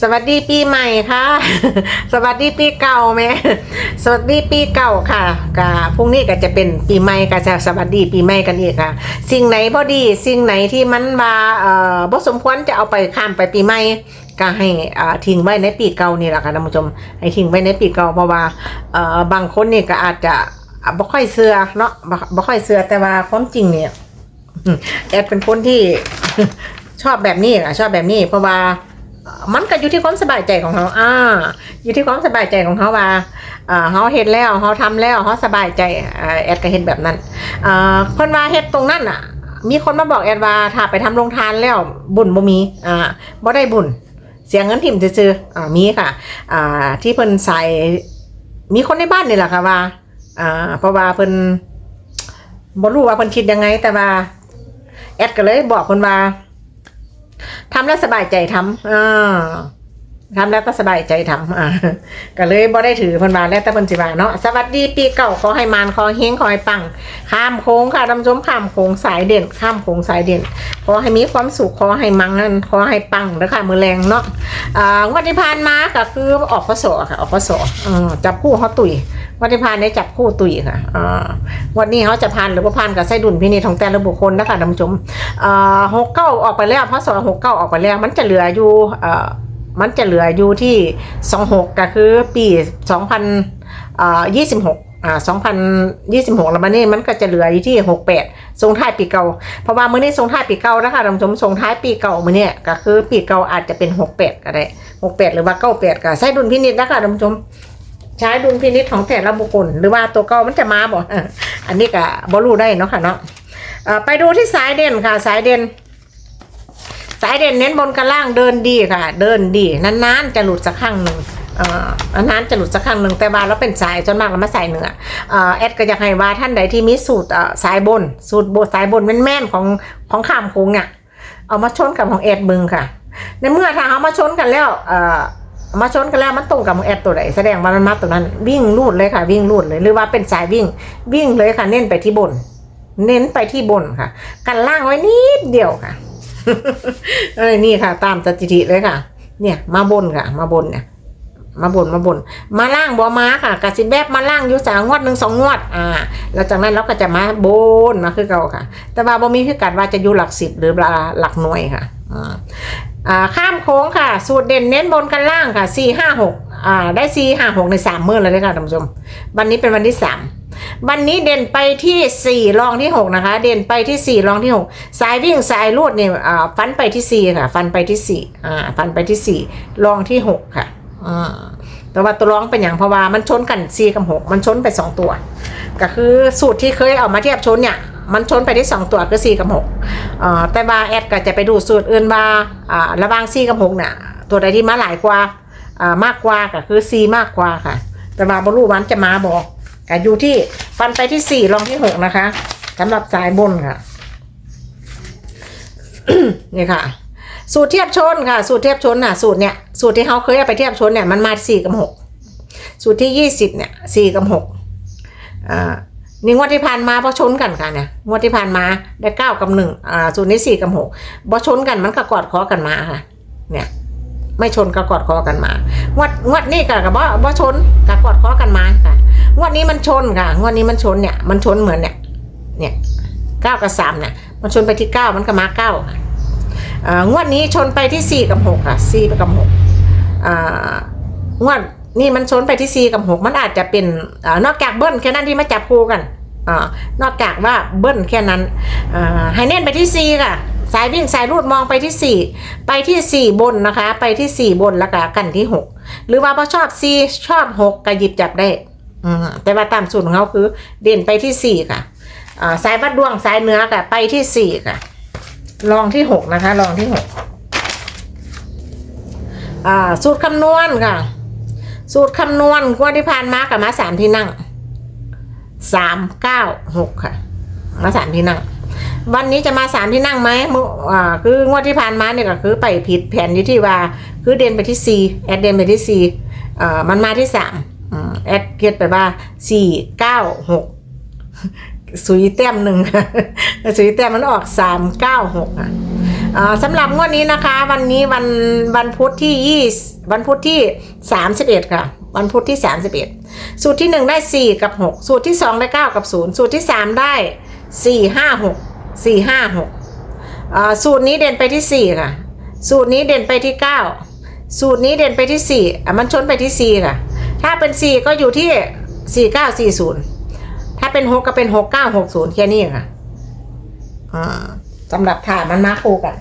สวัสดีปีใหม่ค่ะ สวัสดีปีเก่าแม่สวัสดีปีเก่าค่ะกะพรุ่งนี้ก็จะเป็นปีใหม่ก็จะสวัสดีปีใหม่กันอีกค่ะ สิ่งไหนพอดี สิ่งไหนที่มันมาเอ่อบ่สมควรจะเอาไปข้ามไปปีใหม่ก็ให้อ่าทิ้งไว้ในปีเก่านี่แหละค่ะท่านผู้ชมให้ทิ้งไว้ในปีเก่าเพราะว่าเอ่อบางคนนี่ก็อาจจะบ่ค่อยเชื่อเนาะบ่บ่ค่อยเชื่อแต่ว่าความจริงเนี่ยแอดเป็นคนที่ชอบแบบนี้อะชอบแบบนี้เพราะว่า มันก็อยู่ที่ความสบายใจของเขาอ่า อยู่ที่ความสบายใจของเขาว่าอ่าเขาเฮ็ดแล้วเขาทำแล้วเขาสบายใจอ่าแอดก็เฮ็ดแบบนั้นอ่าเพิ่นว่าเฮ็ดตรงนั้นอะ มีคนมาบอกแอดว่าถ้าไปทำโรงทานแล้วบุญบ่มีอ่าบ่ได้บุญเสียงเงินถิ่มซื่ออ่ามีค่ะอ่าที่เพิ่นใส่มีคนในบ้านนี่แหละค่ะว่าอ่าเพราะว่าเพิ่นบ่รู้ว่าเพิ่นคิดยังไงแต่ว่าแอดก็เลยบอกคนว่า ทำแล้วสบายใจทำอ่า ทำแล้วก็สบายใจทำอ่าก็เลยบ่ได้ถือพิ่นว่าแล้วแต่พิ่นสิว่าเนาะสวัสดีปีเก่าขอให้มานขอเฮงขอให้ปัง ข้ามโค้งค่ะท่านผู้ชมข้ามโค้งสายเด่น ข้ามโค้งสายเด่น ขอให้มีความสุขขอให้มังนั่นขอให้ปังเด้อค่ะมือแรงเนาะอ่างวดที่ผ่านมาก็คือออกพศค่ะออกพศอ่าจับคู่เขาตุยงวดที่ผ่านได้จับคู่ตุยค่ะอ่าวันนี้เขาจะพานหรือว่าพานกับไส้ดุลพินิจของแต่ละบุคคลนะคะท่านผู้ชมอ่าหกเก้าออกไปแล้วพศหกเก้าออกไปแล้วมันจะเหลืออยู่อ่อ มันจะเหลืออยู่ที่สองหกก็คือปีสองพันอ่ายี่สิบหกอ่าสองพันยี่สิบหกแล้วมันนี่มันก็จะเหลืออยู่ที่หกแปดส่งท้ายปีเก่า เพราะว่ามื้อนี้ส่งท้ายปีเก่านะคะท่านผู้ชมส่งท้ายปีเก่ามื้อนี้ก็คือปีเก่าอาจจะเป็นหกแปดก็ได้หกแปดหรือว่าเก้าแปดก็ใช้ดุลพินิจนะคะท่านผู้ชมใช้ดุลพินิจของแต่ละบุคคล หรือว่าตัวเก่ามันจะมาบ่อันนี้ก็บ่รู้ได้เนาะค่ะเนาะอ่อไปดูที่สายเด่นค่ะสายเด่น สายเด่นเน้นบนกับล่างเดินดีค่ะ เดินดีนานๆจะหลุดสักครั้งหนึ่งเออนานๆจะหลุดสักครั้งหนึ่งแต่ว่าเราเป็นสายจนมากเรามาใส่เนื้อเอ่อแอดก็อยากให้ว่าท่านใดที่มีสูตรสายบน สูตรโบสายบนแม่นๆของของขามคงเนี่ยเอามาชนกับของแอดมึงค่ะ ในเมื่อถ้าเอามาชนกันแล้วมาชนกันแล้วมันตรงกับของแอดตัวไหนแสดงว่ามันมาตัวนั้นวิ่งลูดเลยค่ะ วิ่งลูดเลยหรือว่าเป็นสายวิ่งวิ่งเลยค่ะ เน้นไปที่บน เน้นไปที่บนค่ะ กันล่างไว้นิดเดียวค่ะ เอ้ยนี่ค่ะ ตามสถิติเลยค่ะ เนี่ย มาบนค่ะ มาบนเนี่ย มาบนมาบน มาล่างบอมาค่ะกสิแบบมาล่างอยู่สามงวดหนึ่งสองงวด อ่า แล้วจากนั้นเราก็จะมาบนมาคือเก่าค่ะ แต่ว่าบ่มีพิกัดว่าจะอยู่หลักสิบหรือหลักหน่วยค่ะอ่าข้ามโค้งค่ะ สูตรเด่นเน้นบนกันล่างค่ะสี่ห้าหกอ่า ได้สี่ห้าหกในสามมื่อเลยค่ะท่านผู้ชม วันนี้เป็นวันที่สาม วันนี้เด่นไปที่สี่รองที่หกนะคะ เด่นไปที่สี่รองที่หกสายวิ่งสายลูดเนี่ยฟันไปที่สี่ค่ะ ฟันไปที่สี่อ่าฟันไปที่สี่รองที่หกค่ะอ่าแต่ว่าตัวรองเป็นอย่างเพราะว่ามันชนกันสี่กับหกมันชนไปสองตัว ก็คือสูตรที่เคยเอามาเทียบชนเนี่ยมันชนไปที่สองตัวคือสี่กับหกอ่าแต่ว่าแอดก็จะไปดูสูตรอื่นว่าอ่าระว่างสี่กับหกเนี่ยตัวใดที่มาหลายกว่าอ่ามากกว่าก็คือสี่มากกว่าค่ะ แต่ว่าบรูวันจะมาบอก อะอยู่ที่ฟันไปที่สี่ลองที่หกนะคะสำหรับสายบนค่ะ นี่ค่ะ สูตรเทียบชนค่ะ สูตรเทียบชนน่ะ สูตรเนี่ยสูตรที่เขาเคยเอาไปเทียบชนเนี่ยมันมาสี่กับหกสูตรที่ยี่สิบเนี่ยสี่กับหกอ่านี่งวดที่ผ่านมาพอชนกันค่ะเนี่ยงวดที่ผ่านมาได้เก้ากับหนึ่งอ่าสูตรนี้สี่กับหกพอชนกันมันก็กอดคอกันมาค่ะ เนี่ย ไม่ชนก็กอดคอกันมางวดงวดนี้ก็กับว่าว่าชนก็กอดคอกันมาค่ะ งวดนี้มันชนค่ะงวดนี้มันชนเนี่ย มันชนเหมือนเนี่ย เนี่ยเก้ากับสามเนี่ย มันชนไปที่เก้ามันก็มาเก้าอ่างวดนี้ชนไปที่สี่กับหกค่ะสี่ไปกับหกอ่างวดนี่มันชนไปที่สี่กับหกมันอาจจะเป็นอ่านอกจากเบิ้ลแค่นั้นที่มาจับคู่กันอ่านอกจากว่าเบิ้ลแค่นั้นอ่าให้เน้นไปที่สี่ค่ะสายวิ่งสายรูดมองไปที่สี่ไปที่สี่บนนะคะ ไปที่สี่บนแล้วก็กันที่หกหรือว่าพอชอบสี่ชอบหกก็หยิบจับได้ อืมแต่ว่าตามสูตรของเขาคือ เด่นไปที่สี่ค่ะอ่าสายบัดดวงสายเนื้อค่ะ ไปที่สี่ค่ะ ลองที่หกนะคะ ลองที่หกอ่า สูตรคำนวณค่ะ สูตรคำนวณงวดที่ผ่านมากับมาสามที่นั่งสามเก้าหกค่ะ มาสามที่นั่ง วันนี้จะมาสามที่นั่งไหมอ่าคืองวดที่ผ่านมาเนี่ยก็คือไปผิดแผนอยู่ที่ว่า คือเด่นไปที่สี่แอดเด่นไปที่สี่อ่ามันมาที่สาม แอดเกียดไปว่าสี่เก้าหกสุยแต้มหนึ่งสุยแต้มมันออกสามเก้าหกอะอ่าสำหรับงวดนี้นะคะ วันนี้วันวันพุธที่ยี่วันพุธที่สามสิบเอ็ดค่ะ วันพุธที่สามสิบเอ็ดสูตรที่หนึ่งได้สี่กับหกสูตรที่สองได้เก้ากับศูนย์สูตรที่สามได้สี่ห้าหกสี่ห้าหกอ่าสูตรนี้เด่นไปที่สี่ค่ะ สูตรนี้เด่นไปที่เก้าสูตรนี้เด่นไปที่สี่อะมันชนไปที่สี่ค่ะ ถ้าเป็นสี่ก็อยู่ที่สี่เก้าสี่ศูนย์ถ้าเป็นหกก็เป็นหกเก้าหกศูนย์แค่นี้ค่ะอ่าสำหรับถามันมาคู่กัน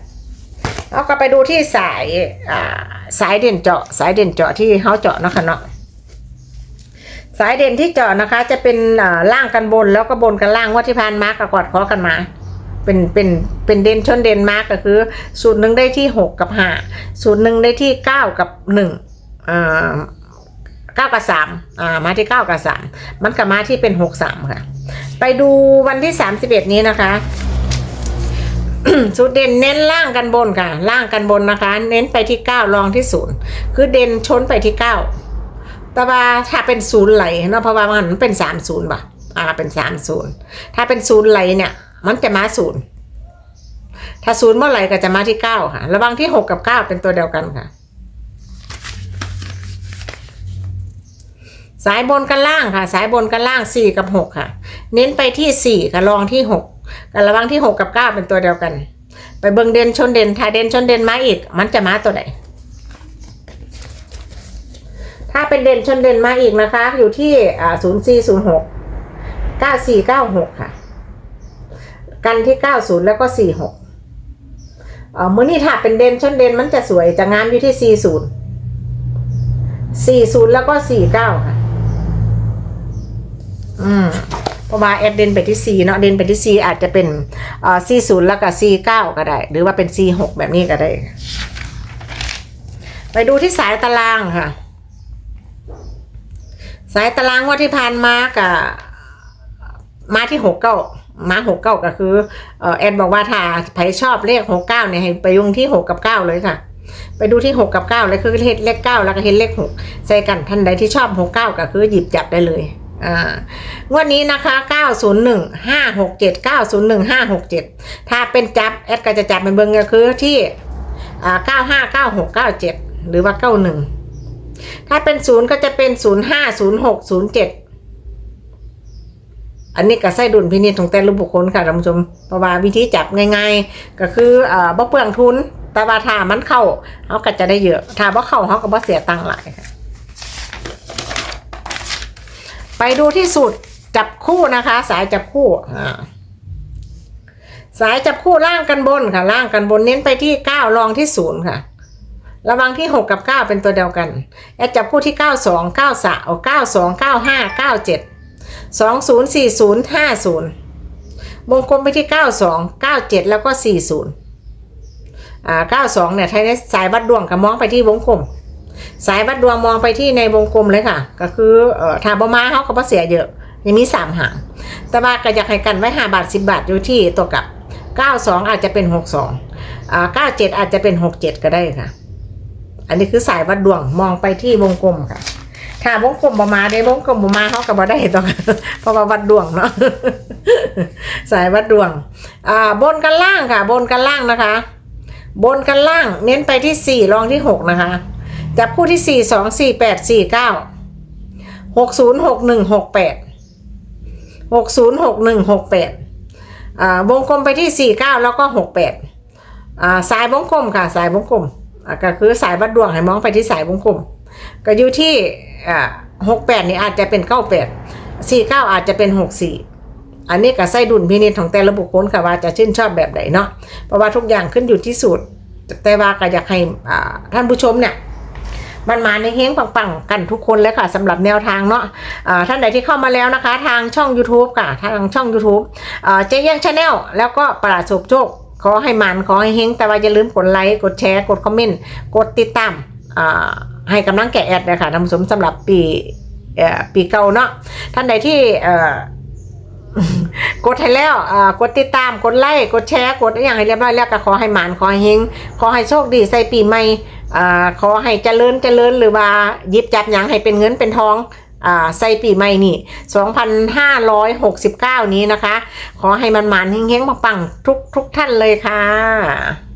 แล้วก็ไปดูที่สายอ่าสายเด่นเจาะ สายเด่นเจาะที่เขาเจาะนะคะเนาะสายเด่นที่เจาะนะคะ จะเป็นอ่าล่างกันบนแล้วก็บนกันล่างว่าที่พานมาร์กกับกอดคอกันมา เป็นเป็นเป็นเด่นชนเด่นมาร์กก็คือสูตรหนึ่งได้ที่หกกับห้าสูตรหนึ่งได้ที่เก้ากับหนึ่งอ่า เก้ากับสามอ่ามาที่เก้ากับสามมันกับมาที่เป็นหกสามค่ะ ไปดูวันที่สามสิบเอ็ดนี้นะคะสูตรเด่นเน้นล่างกันบนค่ะ ล่างกันบนนะคะ เน้นไปที่เก้ารองที่ศูนย์คือเด่นชนไปที่เก้าแต่ว่าถ้าเป็นศูนย์ไหลเนาะเพราะว่ามันเป็นสามศูนย์ป่ะอ่าเป็นสามศูนย์ถ้าเป็นศูนย์ไหลเนี่ย มันจะมาศูนย์ถ้าศูนย์เมื่อไหร่ก็จะมาที่เก้าค่ะ ระวังที่หกกับเก้าเป็นตัวเดียวกันค่ะ สายบนกันล่างค่ะ สายบนกันล่างสี่กับหกค่ะ เน้นไปที่สี่กับรองที่หกกับระวังที่หกกับเก้าเป็นตัวเดียวกัน ไปเบิงเด่นชนเด่นถ้าเด่นชนเด่นมาอีก มันจะมาตัวไหนถ้าเป็นเด่นชนเด่นมาอีกนะคะ อยู่ที่อ่าศูนย์สี่ศูนย์หกเก้าสี่เก้าหกค่ะ กันที่เก้าศูนย์แล้วก็สี่หกเออมื่อนี้ถ้าเป็นเด่นชนเด่นมันจะสวยจะงามอยู่ที่สี่ศูนย์สี่ศูนย์แล้วก็สี่เก้าค่ะ อืมเพราะว่าแอดเดนไปที่4เนาะเดนไปที่4อาจจะเป็นเอ่อ40แล้วก็49ก็ได้ หรือว่าเป็น46แบบนี้ก็ได้ ไปดูที่สายตารางค่ะ สายตารางว่าที่ผ่านมากับมาที่หกเก้ามาหกเก้าก็คือเอ่อแอนบอกว่าถ้าใครชอบเลขหกเก้าเนี่ยให้ไปยุ่งที่หกกับเก้าเลยค่ะ ไปดูที่หกกับเก้าเลยคือเห็นเลขเก้าแล้วก็เห็นเลขหกใส่กันท่านใดที่ชอบหกเก้าก็คือหยิบจับได้เลย อ่างวดนี้นะคะ 901 567 901 567 ถ้าเป็นจับ แอดก็จะจับเป็นเบิงก็คือที่อ่า95 96 97 หรือว่า 91 ถ้าเป็นศูนย์ก็จะเป็น 05 06 07 อันนี้ก็ใส่ดุลพินิจของแต่ละบุคคลค่ะท่านผู้ชมเพราะว่าวิธีจับง่ายๆ ก็คืออ่าบ่เปลืองทุน แต่ว่าถ้ามันเข้าเขาก็จะได้เยอะ ถ้าบ่เข้าเขาก็บ่เสียตังค์หลายค่ะ ไปดูที่สูตรจับคู่นะคะ สายจับคู่อ่าสายจับคู่ล่างกันบนค่ะ ล่างกันบนเน้นไปที่เก้ารองที่ศูนย์ค่ะ ระวังที่หกกับเก้าเป็นตัวเดียวกันแอดจับคู่ที่เก้าสองเก้าสามเก้าสองเก้าห้าเก้าเจ็ดสองศูนย์สี่ศูนย์ห้าศูนย์วงกลมไปที่เก้าสองเก้าเจ็ดแล้วก็สี่ศูนย์อ่าเก้าสองเนี่ยใช้ในสายวัดดวงกับมองไปที่วงกลม สายวัดดวงมองไปที่ในวงกลมเลยค่ะ ก็คือเอ่อถ้าบมาเขาก็บ่เสียเยอะยังมีสามหางแต่ว่าก็อยากให้กันไว้ห้าบาทสิบบาทอยู่ที่ตัวกับเก้าสองอาจจะเป็นหกสองอ่าเก้าเจ็ดอาจจะเป็นหกเจ็ดก็ได้ค่ะ อันนี้คือสายวัดดวงมองไปที่วงกลมค่ะถ้าวงกลมบมาได้วงกลมบมาเขาก็บ่ได้ตัวเพราะว่าวัดดวงเนาะสายวัดดวง อ่าบนกันล่างค่ะ บนกันล่างนะคะ บนกันล่างเน้นไปที่สี่รองที่หกนะคะ จับคู่ที่สี่สองสี่แปดสี่เก้าหกศูนย์หกหนึ่งหกแปดหกศูนย์หกหนึ่งหกแปดอ่าวงกลมไปที่สี่เก้าแล้วก็หกแปดอ่าสายวงกลมค่ะสายวงกลมอ่าก็คือสายวัดดวงให้มองไปที่สายวงกลม ก็อยู่ที่อ่าหกแปดนี่อาจจะเป็นเก้าแปดสี่เก้าอาจจะเป็นหกสี่อันนี้ก็ไส้ดุลพินิจของแต่ละบุคคลค่ะว่าจะชื่นชอบแบบไหนเนาะเพราะว่าทุกอย่างขึ้นอยู่ที่สูตรแต่ว่าก็อยากให้ท่านผู้ชมเนี่ย มันมาในเฮงปังๆกันทุกคนเลยค่ะสำหรับแนวทางเนาะท่านใดที่เข้ามาแล้วนะคะ ทางช่อง YouTube ค่ะ ทางช่อง YouTube เจ๊ยังชาแนลแล้วก็ประหลาดโศกโชคขอให้มันขอให้เฮงแต่ว่าอย่าลืมกดไลค์กดแชร์กดคอมเมนต์กดติดตามให้กำลังแก่แอดนะคะท่านผู้ชมสำหรับปีปีเก่าเนาะท่านใดที่กดให้แล้วกดติดตามกดไลค์กดแชร์กดอย่างให้เรียบร้อยแล้วก็ขอให้หมานขอให้เฮงขอให้โชคดีใส่ปีใหม่ อ่าขอให้เจริญเจริญหรือว่ายิบจับหยังให้เป็นเงินเป็นทองอ่าใส่ปีใหม่นี่ 2,569 นี้นะคะ ขอให้มันหมานเฮงๆปังๆทุกทุกท่านเลยค่ะ